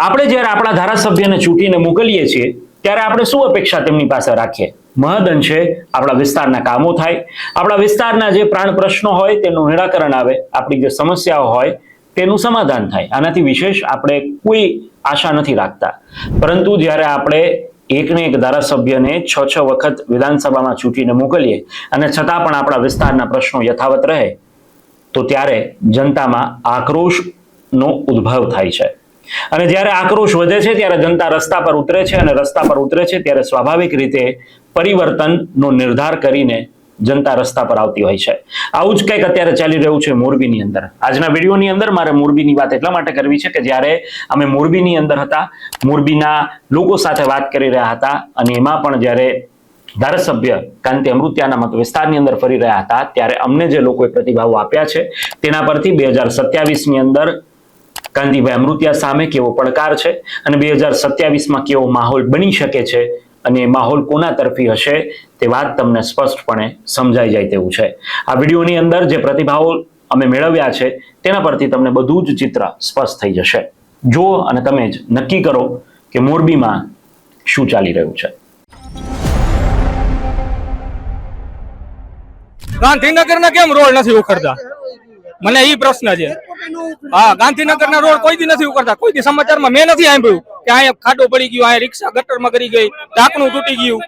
આપણે જ્યારે આપણા ધારાસભ્યને ચૂંટીને મોકલીએ છીએ, ત્યારે આપણે શું અપેક્ષા તેમની પાસે રાખીએ? મહદઅંશે આપણા વિસ્તારના કામો થાય. આપણા વિસ્તારના જે પ્રાણ પ્રશ્નો હોય, તેનું નિરાકરણ આવે. આપણી જે સમસ્યાઓ હોય, તેનું સમાધાન થાય. આનાથી વિશેષ આપણે કોઈ આશા નથી રાખતા. પરંતુ જ્યારે આપણે એકને એક ધારાસભ્યને છ છ વખત વિધાનસભામાં ચૂંટીને મોકલીએ અને છતાં પણ આપણા વિસ્તારના પ્રશ્નો યથાવત રહે, તો ત્યારે જનતામાં આક્રોશનો ઉદ્ભવ થાય છે. અને જ્યારે આક્રોશ વધે છે, ત્યારે જનતા રસ્તા પર ઉતરે છે અને રસ્તા પર ઉતરે છે, ત્યારે સ્વાભાવિક રીતે પરિવર્તનનો નિર્ધાર કરીને જનતા રસ્તા પર આવતી હોય છે. આવું જ કંઈક અત્યારે ચાલી રહ્યું છે મોરબીની અંદર. આજના વિડીયોની અંદર મારે મોરબીની વાત એટલા માટે કરવી છે કે જ્યારે અમે મોરબીની અંદર હતા, મોરબીના લોકો સાથે વાત કરી રહ્યા હતા અને એમાં પણ જ્યારે ધારાસભ્ય કાંતિ અમૃત્યાના મત વિસ્તારની અંદર ફરી રહ્યા હતા, ત્યારે અમને જે લોકોએ પ્રતિભાવો આપ્યા છે, તેના પરથી બે હજાર સત્યાવીસની અંદર કાંતિભાઈ અમૃતિયા સામે કેવો પડકાર છે અને બે હજાર સત્યાવીસમાં કેવો માહોલ બની શકે છે અને માહોલ કોના તરફી હશે તે વાત તમને સ્પષ્ટપણે સમજાઈ જાય તેવું છે. આ વિડીયોની અંદર જે પ્રતિભાવો અમે મેળવ્યા છે તેના પરથી તમને બધું જ ચિત્ર સ્પષ્ટ થઈ જશે. જુઓ અને તમે જ નક્કી કરો કે મોરબીમાં શું ચાલી રહ્યું છે. ગાંધીનગરના કેમ રોડ નથી ઉખડતા? મને એ પ્રશ્ન છે. હા, ગાંધીનગરના રોડ કોઈ દી નથી ઉકરતા કોઈ દી સમાચારમાં મેં નથી સાંભળ્યું કે અહીંયા ખાડો પડી ગયો, અહીંયા રિક્ષા ગટરમાં કરી ગઈ, ઢાંકણું તૂટી ગયું.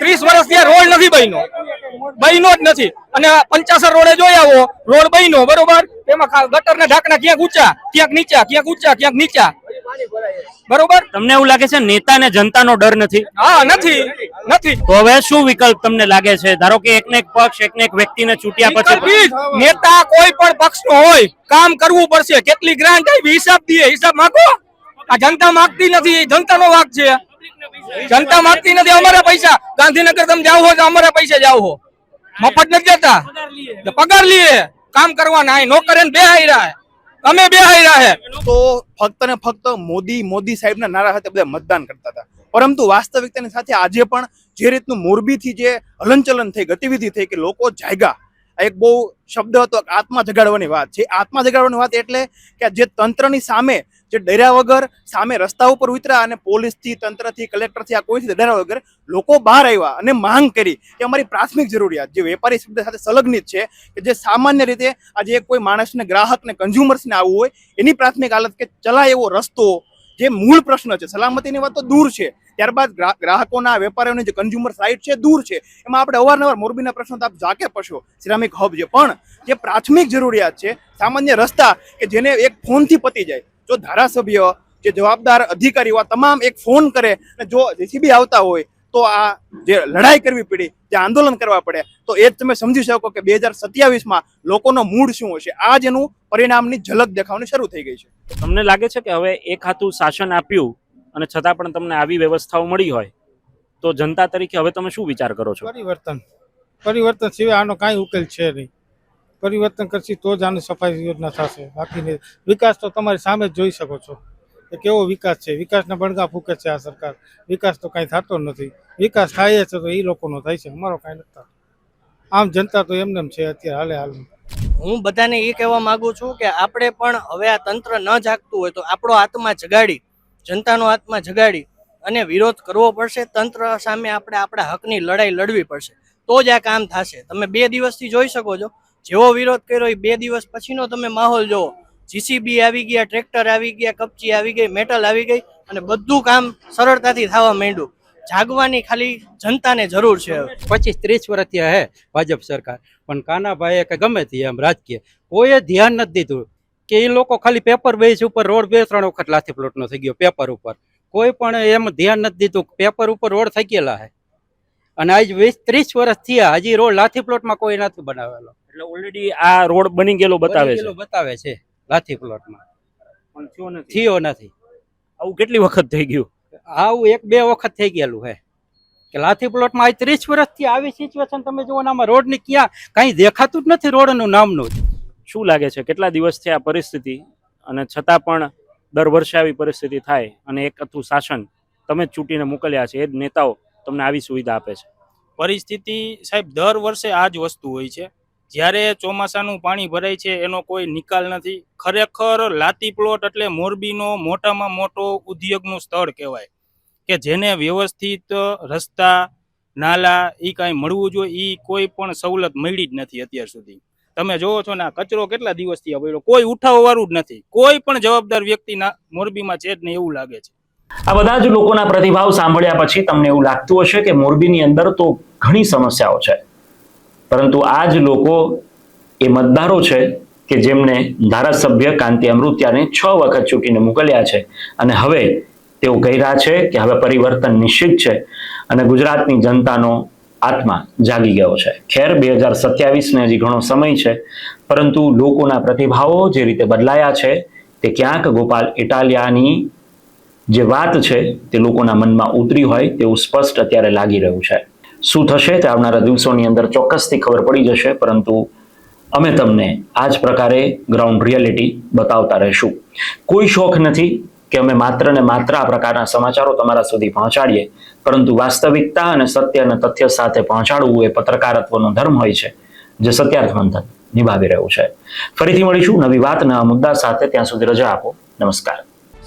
ત્રીસ વર્ષ ત્યાં રોડ નથી બન્યો. બન્યો જ નથી. અને પંચાસર રોડે જોઈ આવો, રોડ બન્યો, બરોબર? એમાં ગટર ને ઢાંકણા ક્યાંક ઊંચા, ક્યાંક નીચા, ક્યાંક ઊંચા, ક્યાંક નીચા. બરોબર? તમને એવું લાગે છે નેતા ને જનતાનો ડર નથી? હા નથી. નથી. તો હવે શું વિકલ્પ તમને લાગે છે? ધારો કે એકને એક પક્ષ એકને એક વ્યક્તિને ચૂંટ્યા પછી નેતા કોઈ પણ પક્ષનો હોય કામ કરવું પડશે. કેટલી ગ્રાન્ટ આવી હિસાબ દઈએ. હિસાબ માંગો. આ જનતા માંગતી નથી. જનતાનો વાક છે. જનતા માંગતી નથી અમારા પૈસા. ગાંધીનગર તમે જાવ હો તો અમારા પૈસા જાવ હો. મફત નથી જતા પગાર લઈએ કામ કરવાના. નોકર બે હાઈ હે. અમે બે હાર્યા હે તો ફક્ત ને ફક્ત મોદી મોદી સાહેબના નારા સાથે બધા મતદાન કરતા હતા. પરંતુ વાસ્તવિકતાની સાથે આજે પણ જે રીતનું મોરબીથી જે હલનચલન થઈ, ગતિવિધિ થઈ કે લોકો જાગ્યા એક બહુ શબ્દ હતો આત્મા જગાડવાની વાત છે. આત્મા જગાડવાની વાત એટલે કે જે તંત્રની સામે જે ડર્યા વગર સામે રસ્તા ઉપર ઉતર્યા અને પોલીસથી, તંત્રથી, કલેક્ટરથી આ કોઈથી ડર્યા વગર લોકો બહાર આવ્યા અને માંગ કરી કે અમારી પ્રાથમિક જરૂરિયાત, જે વેપારી શબ્દ સાથે સંલગ્નિત છે, કે જે સામાન્ય રીતે આજે કોઈ માણસને, ગ્રાહકને કન્ઝ્યુમર્સને આવવું હોય, એની પ્રાથમિક હાલત કે ચલાય એવો રસ્તો જે મૂળ પ્રશ્ન છે. સલામતીની વાત તો દૂર છે. ત્યારબાદ ગ્રાહકોના, વેપારીઓની જે કન્ઝ્યુમર સાઇટ છે દૂર છે. એમાં આપણે અવારનવાર મોરબીના પ્રશ્નો આપ જાકે પશો. સિરામિક હબ છે. પણ જે પ્રાથમિક જરૂરિયાત છે, સામાન્ય રસ્તા કે જેને એક ફોનથી પતી જાય જો ધારાસભ્ય જે જવાબદાર અધિકારીઓ આ તમામ એક ફોન કરે અને જો જેસીબી આવતા હોય તો આ જે લડાઈ કરવી પડી જે આંદોલન કરવા પડે તો એ જ તમે સમજી શકો કે બે હજાર સત્યાવીસમાં લોકોનો મૂડ શું હશે? આ જ એનું પરિણામની ઝલક દેખાવાની શરૂ થઈ ગઈ છે. તમને લાગે છે કે હવે એક હાથું શાસન આપ્યું અને છતાં પણ તમને આવી વ્યવસ્થાઓ મળી હોય તો જનતા તરીકે હવે તમે શું વિચાર કરો છો? પરિવર્તન. પરિવર્તન સિવાય આનો કાંઈ ઉકેલ છે નહીં. પરિવર્તન કરશી તો જ આની સફાઈ યોજના થશે. બાકી નહીં. વિકાસ તો તમારી સામે જ જોઈ શકો છો. કે કેવો વિકાસ છે? વિકાસના બણગા ફૂકે છે આ સરકાર. વિકાસ તો કાંઈ થતો નથી. વિકાસ થાય છે તો એ લોકોનો થાય છે. અમારો કાંઈ નથી આમ જનતા તો એમને એમ છે અત્યારે હાલે હાલ હું બધાને એ કહેવા માગું છું કે આપણે પણ હવે આ તંત્ર ન જાગતું હોય તો આપણો આત્મા જગાડી, જનતાનો આત્મા જગાડી અને વિરોધ કરવો પડશે. તંત્ર સામે આપણે આપણા હકની લડાઈ લડવી પડશે. તો જ આ કામ થશે. તમે બે દિવસથી જોઈ શકો છો. જેવો વિરોધ કર્યો એ બે દિવસ પછીનો તમે માહોલ જોવો. જીસીબી આવી ગયા, ટ્રેક્ટર આવી ગયા, કપચી આવી ગઈ, મેટલ આવી ગઈ અને બધું કામ સરળતાથી થવા માંડ્યું. જાગવાની ખાલી જનતાને જરૂર છે પચીસ ત્રીસ વર્ષથી હે ભાજપ સરકાર. પણ કાનાભાઈએ કે ગમે તે એમ રાજકીય. કોઈએ ધ્યાન નથી દીધું કે એ લોકો ખાલી પેપર બેઝ ઉપર રોડ બે ત્રણ વખત લાથી પ્લોટનો થઈ ગયો પેપર ઉપર. કોઈ પણ એમ ધ્યાન નથી દીધું પેપર ઉપર રોડ થઈ ગયેલા હે. અને આજ વીસ ત્રીસ વર્ષ થયા હજી રોડ લાથી પ્લોટમાં કોઈ નથી બનાવેલો. એટલે ઓલરેડી આ રોડ બની ગયેલો બતાવે છે. બતાવે છે લાથી પ્લોટમાં. પણ થયો નથી. થયો નથી. આવું કેટલી વખત થઈ ગયું? આવું એક બે વખત થઈ ગયેલું હે. કે લાથી પ્લોટમાં આજ ત્રીસ વર્ષથી આવી સિચ્યુએશન તમે જુઓ ને આમાં રોડની ક્યાં કાંઈ દેખાતું જ નથી રોડનું નામનું. શું લાગે છે કેટલા દિવસથી આ પરિસ્થિતિ? અને છતાં પણ દર વર્ષે આવી પરિસ્થિતિ થાય અને એક હતું શાસન તમે ચૂંટીને મોકલ્યા છે એ જ નેતાઓ તમને આવી સુવિધા આપે છે. પરિસ્થિતિ સાહેબ, દર વર્ષે આ જ વસ્તુ હોય છે. જ્યારે ચોમાસાનું પાણી ભરાય છે, એનો કોઈ નિકાલ નથી. ખરેખર લાતી પ્લોટ એટલે મોરબીનો મોટામાં મોટો ઉદ્યોગનું સ્થળ કહેવાય. કે જેને વ્યવસ્થિત રસ્તા, નાલા એ કાંઈ મળવું જોઈએ એ કોઈ પણ સવલત મળી જ નથી અત્યાર સુધી. તમે જોવો છો ને, આ કચરો કેટલા દિવસથી પડ્યો કોઈ ઉઠાવવાળું જ નથી. કોઈ પણ જવાબદાર વ્યક્તિ મોરબીમાં છે જ નહીં એવું લાગે છે. આ બધા જ લોકોના પ્રતિભાવ સાંભળ્યા પછી તમને એવું લાગતું હશે કે મોરબીની અંદર તો ઘણી સમસ્યાઓ છે. પરંતુ આ જ લોકો એ મતદારો છે કે જેમને ધારાસભ્ય કાંતિ અમૃત્યાને છ વખત ચૂંટીને મોકલ્યા છે. અને હવે તેઓ કહી રહ્યા છે કે હવે પરિવર્તન નિશ્ચિત છે અને ગુજરાતની જનતાનો આત્મા જાગી ગયો છે. ખેર બે હજાર સત્યાવીસને હજી ઘણો સમય છે, પરંતુ લોકોના પ્રતિભાવો જે રીતે બદલાયા છે તે ક્યાંક ગોપાલ ઇટાલિયાની જે વાત છે તે લોકોના મનમાં ઉતરી હોય તેવું સ્પષ્ટ અત્યારે લાગી રહ્યું છે. શું થશે તે આવનારા દિવસોની અંદર ચોક્કસથી ખબર પડી જશે, પરંતુ અમે તમને આ જ પ્રકારે ગ્રાઉન્ડ રિયાલિટી બતાવતા રહીશું. કોઈ શોખ નથી કે અમે માત્ર ને માત્ર આ પ્રકારના સમાચારો તમારા સુધી પહોંચાડીએ, પરંતુ વાસ્તવિકતા અને સત્ય અને તથ્ય સાથે પહોંચાડવું એ પત્રકારત્વનો ધર્મ હોય છે, જે સત્યાર્થ મંથન નિભાવી રહ્યું છે. ફરીથી મળીશું નવી વાત, નવા મુદ્દા સાથે. ત્યાં સુધી રજા આપો. નમસ્કાર.